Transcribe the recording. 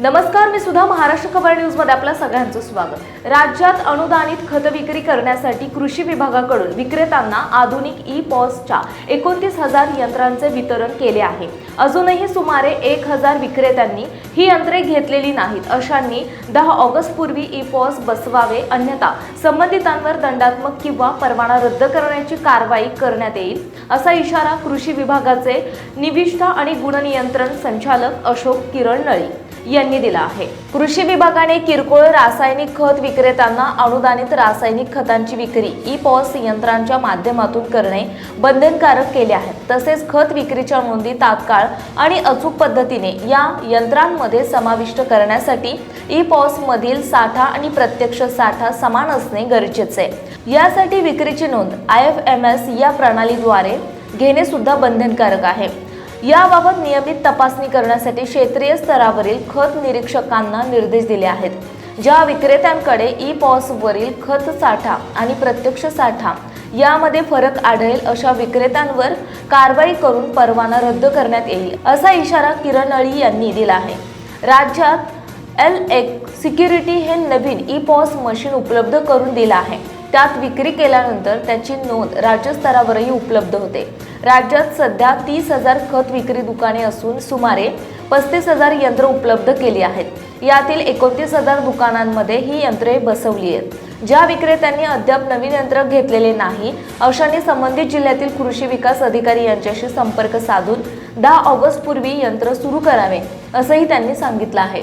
नमस्कार मी सुद्धा महाराष्ट्र खबर न्यूजमध्ये सगळ्यांचं स्वागत. राज्यात अनुदानित खत विक्री करण्यासाठी कृषी विभागाकडून विक्रेत्यांना आधुनिक ई पॉसच्या एकोणतीस हजार यंत्रांचे वितरण केले आहे. अजूनही सुमारे एक हजार विक्रेत्यांनी ही यंत्रे घेतलेली नाहीत. अशांनी दहा ऑगस्ट पूर्वी ई पॉस बसवावे अन्यथा संबंधितांवर दंडात्मक किंवा परवाना रद्द करण्याची कारवाई करण्यात येईल असा इशारा कृषी विभागाचे निविष्ठा आणि गुणनियंत्रण संचालक अशोक किरण नळी यांनी दिला आहे. कृषी विभागाने किरकोळ रासायनिक खत विक्रेत्यांना अनुदानित रासायनिक खतांची विक्री ई पॉस यंत्रांच्या माध्यमातून करणे बंधनकारक केले आहे. तसेच खत विक्रीच्या नोंदी तात्काळ आणि अचूक पद्धतीने या यंत्रांमध्ये समाविष्ट करण्यासाठी ई पॉस मधील साठा आणि प्रत्यक्ष साठा समान असणे गरजेचे आहे. यासाठी विक्रीची नोंद आय एफ एम एस या प्रणालीद्वारे घेणे सुद्धा बंधनकारक आहे. याबाबत नियमित तपासणी करण्यासाठी क्षेत्रीय स्तरावरील खत निरीक्षकांना निर्देश दिले आहेत ज्या विक्रेत्यांकडे ई पॉसवरील खत साठा आणि प्रत्यक्ष साठा यामध्ये फरक आढळेल अशा विक्रेत्यांवर कारवाई करून परवाना रद्द करण्यात येईल असा इशारा किरण अळी यांनी दिला आहे. राज्यात एल एक सिक्युरिटी हे नवीन ई पॉस मशीन उपलब्ध करून दिलं आहे. त्यात विक्री केल्यानंतर त्याची नोंद राज्यस्तरावरही उपलब्ध होते. राज्यात सध्या तीस हजार खत विक्री दुकाने असून सुमारे पस्तीस हजार यंत्र उपलब्ध केली आहेत. यातील एकोणतीस हजार दुकानांमध्ये ही यंत्रे बसवली आहेत. ज्या विक्रेत्यांनी अद्याप नवीन यंत्र घेतलेले नाही अशांनी संबंधित जिल्ह्यातील कृषी विकास अधिकारी यांच्याशी संपर्क साधून दहा ऑगस्ट पूर्वी यंत्र सुरू करावे असंही त्यांनी सांगितलं आहे.